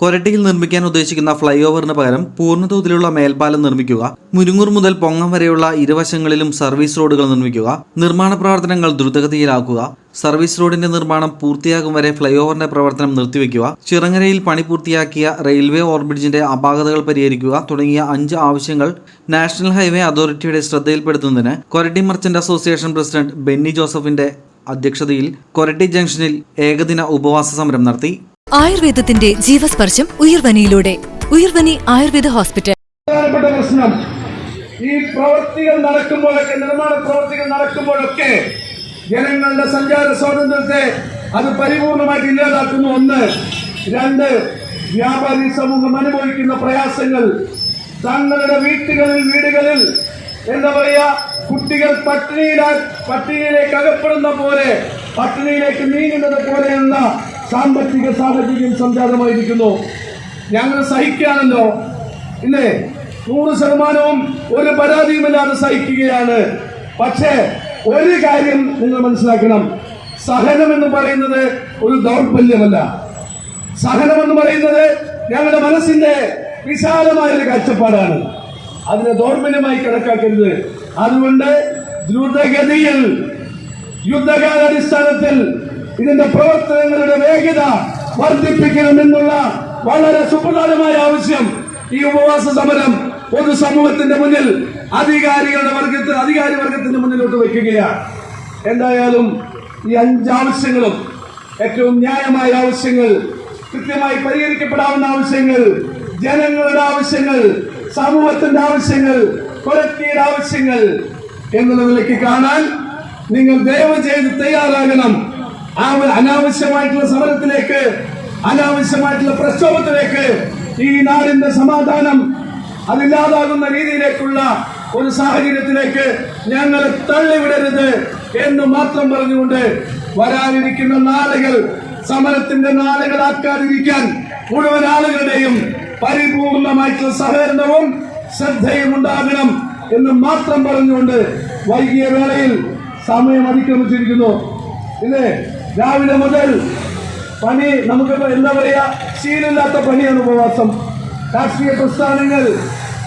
കൊരട്ടിയിൽ നിർമ്മിക്കാൻ ഉദ്ദേശിക്കുന്ന ഫ്ലൈ ഓവറിന് പകരം പൂർണതോതിലുള്ള മേൽപ്പാലം നിർമ്മിക്കുക മുരുങ്ങൂർ മുതൽ പൊങ്ങം വരെയുള്ള ഇരുവശങ്ങളിലും സർവീസ് റോഡുകൾ നിർമ്മിക്കുക നിർമ്മാണ പ്രവർത്തനങ്ങൾ ദ്രുതഗതിയിലാക്കുക സർവീസ് റോഡിന്റെ നിർമ്മാണം പൂർത്തിയാകും വരെ ഫ്ലൈ ഓവറിന്റെ പ്രവർത്തനം നിർത്തിവെക്കുക ചിറങ്ങരയിൽ പണി പൂർത്തിയാക്കിയ റെയിൽവേ ഓവർബ്രിഡ്ജിന്റെ അപാകതകൾ പരിഹരിക്കുക തുടങ്ങിയ അഞ്ച് ആവശ്യങ്ങൾ നാഷണൽ ഹൈവേ അതോറിറ്റിയുടെ ശ്രദ്ധയിൽപ്പെടുത്തുന്നതിന് Koratty merchant association president Benny ജോസഫിന്റെ അധ്യക്ഷതയിൽ കൊരട്ടി ജംഗ്ഷനിൽ ഏകദിന ഉപവാസ സമരം നടത്തി. ആയുർവേദത്തിന്റെ ജീവസ്പർശം ഉയർവനിയിലൂടെ. ഉയർവനി ആയുർവേദ ഹോസ്പിറ്റൽ. പ്രശ്നം. ഈ പ്രവർത്തികൾ നടക്കുമ്പോഴൊക്കെ നിർമ്മാണ പ്രവർത്തികൾ നടക്കുമ്പോഴൊക്കെ ജനങ്ങളുടെ സഞ്ചാര സ്വാതന്ത്ര്യത്തെ അത് പരിപൂർണമായിട്ട് ഇല്ലാതാക്കുന്നു. ഒന്ന്. രണ്ട്. വ്യാപാരി സമൂഹം അനുഭവിക്കുന്ന പ്രയാസങ്ങൾ. തങ്ങളുടെ വീട്ടുകളിൽ വീടുകളിൽ എന്താ പറയുക കുട്ടികൾ പട്ടിണിയിലാ പട്ടിണിയിലേക്ക് അകപ്പെടുന്ന പോലെ പട്ടിണിയിലേക്ക് നീങ്ങുന്നത് പോലെയുള്ള സാമ്പത്തിക സാഹചര്യം സംജാതമായിരിക്കുന്നു. ഞങ്ങൾ സഹിക്കുകയാണല്ലോ. ഇല്ലേ? നൂറ് ശതമാനവും ഒരു പരാതിയുമില്ലാതെ സഹിക്കുകയാണ്. പക്ഷേ ഒരു കാര്യം നിങ്ങൾ മനസ്സിലാക്കണം. സഹനം എന്ന് പറയുന്നത് ഒരു ദൗർബല്യമല്ല. സഹനം എന്ന് പറയുന്നത് ഞങ്ങളുടെ മനസ്സിന്റെ വിശാലമായ ഒരു കാഴ്ചപ്പാടാണ്. അതിനെ ദൗർബല്യമായി കണക്കാക്കരുത്. അതുകൊണ്ട് ദ്രുതഗതിയിൽ യുദ്ധകാലാടിസ്ഥാനത്തിൽ ഇതിന്റെ പ്രവർത്തനങ്ങളുടെ വേഗത വർദ്ധിപ്പിക്കണമെന്നുള്ള വളരെ സുപ്രധാനമായ ആവശ്യം ഈ ഉപവാസ സമരം പൊതുസമൂഹത്തിന്റെ മുന്നിൽ അധികാരികളുടെ വർഗത്തിന് അധികാരി വർഗത്തിന്റെ മുന്നിലോട്ട് വയ്ക്കുകയാണ്. എന്തായാലും ഈ അഞ്ചാവശ്യങ്ങളും ഏറ്റവും ന്യായമായ ആവശ്യങ്ങൾ കൃത്യമായി പരിഹരിക്കപ്പെടാവുന്ന ആവശ്യങ്ങൾ ജനങ്ങളുടെ ആവശ്യങ്ങൾ സമൂഹത്തിന്റെ ആവശ്യങ്ങൾ കൊലത്തിയുടെ ആവശ്യങ്ങൾ എന്നുള്ള നിലയ്ക്ക് കാണാൻ നിങ്ങൾ ദയവ് ചെയ്ത് തയ്യാറാകണം. ആ അനാവശ്യമായിട്ടുള്ള സമരത്തിലേക്ക് അനാവശ്യമായിട്ടുള്ള പ്രക്ഷോഭത്തിലേക്ക് ഈ നാടിന്റെ സമാധാനം അതില്ലാതാകുന്ന രീതിയിലേക്കുള്ള ഒരു സാഹചര്യത്തിലേക്ക് ഞങ്ങൾ തള്ളിവിടരുത് എന്ന് മാത്രം പറഞ്ഞുകൊണ്ട് വരാനിരിക്കുന്ന നാളുകൾ സമരത്തിന്റെ നാളുകളാക്കാതിരിക്കാൻ മുഴുവൻ ആളുകളുടെയും പരിപൂർണമായിട്ടുള്ള സഹകരണവും ശ്രദ്ധയും ഉണ്ടാകണം എന്ന് മാത്രം പറഞ്ഞുകൊണ്ട് വൈകിയ വേളയിൽ സമയം അതിക്രമിച്ചിരിക്കുന്നു. ഇല്ലേ? രാവിലെ മുതൽ പണി നമുക്കിപ്പോ എന്താ പറയാ? ശീലമില്ലാത്ത പണിയാണ് ഉപവാസം. രാഷ്ട്രീയ പ്രസ്ഥാനങ്ങൾ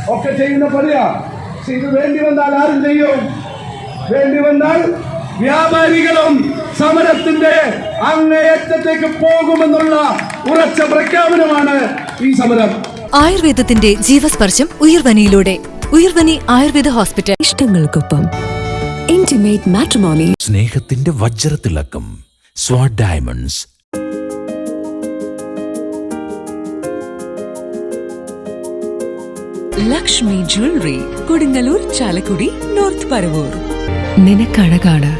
ഒക്കെ ചെയ്യുന്ന പണിയാ. പക്ഷെ ഇത് വേണ്ടി വന്നാൽ ആരും ചെയ്യും. വേണ്ടി വന്നാൽ വ്യാപാരികളും സമരത്തിന്റെ അങ്ങേയറ്റത്തേക്ക് പോകുമെന്നുള്ള ഉറച്ച പ്രഖ്യാപനമാണ് ഈ സമരം. ആയുർവേദത്തിന്റെ ജീവസ്പർശം ഉയർവനിയിലൂടെ. ഉയർവനി ആയുർവേദ ഹോസ്പിറ്റൽ. ഇഷ്ടങ്ങൾക്കൊപ്പം. ഇന്റിമേറ്റ് മാട്രിമോണി സ്നേഹത്തിന്റെ വജ്രത്തിളക്കം. Swad diamonds Lakshmi jewellery Kodungallur Chalakudy north Paravur നിനക്കഴകാണ്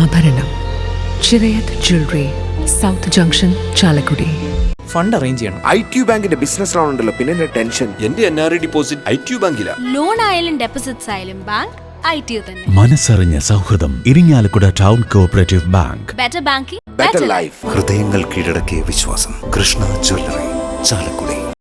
ആഭരണം. Chirayath jewellery south junction Chalakudy fund arrange ചെയ്യണം. ഐ ടി ബാങ്കിന്റെ ബിസിനസ് ലോൺ ഉണ്ടല്ലോ. പിന്നെ ടെൻഷൻ എന്റെ N R I deposit I T ബാങ്കിലാണ് loan ആയാലും ഡെപ്പോസിറ്റ്സ് ആയാലും ബാങ്ക് ഐ ടി തന്നെ. മനസ്സറിഞ്ഞ സൗഹൃദം Irinjalakuda town cooperative bank. Better banking better life ഹൃദയങ്ങൾ കീഴടക്കിയ വിശ്വാസം. കൃഷ്ണ ജ്വല്ലറി ചാലക്കുടി.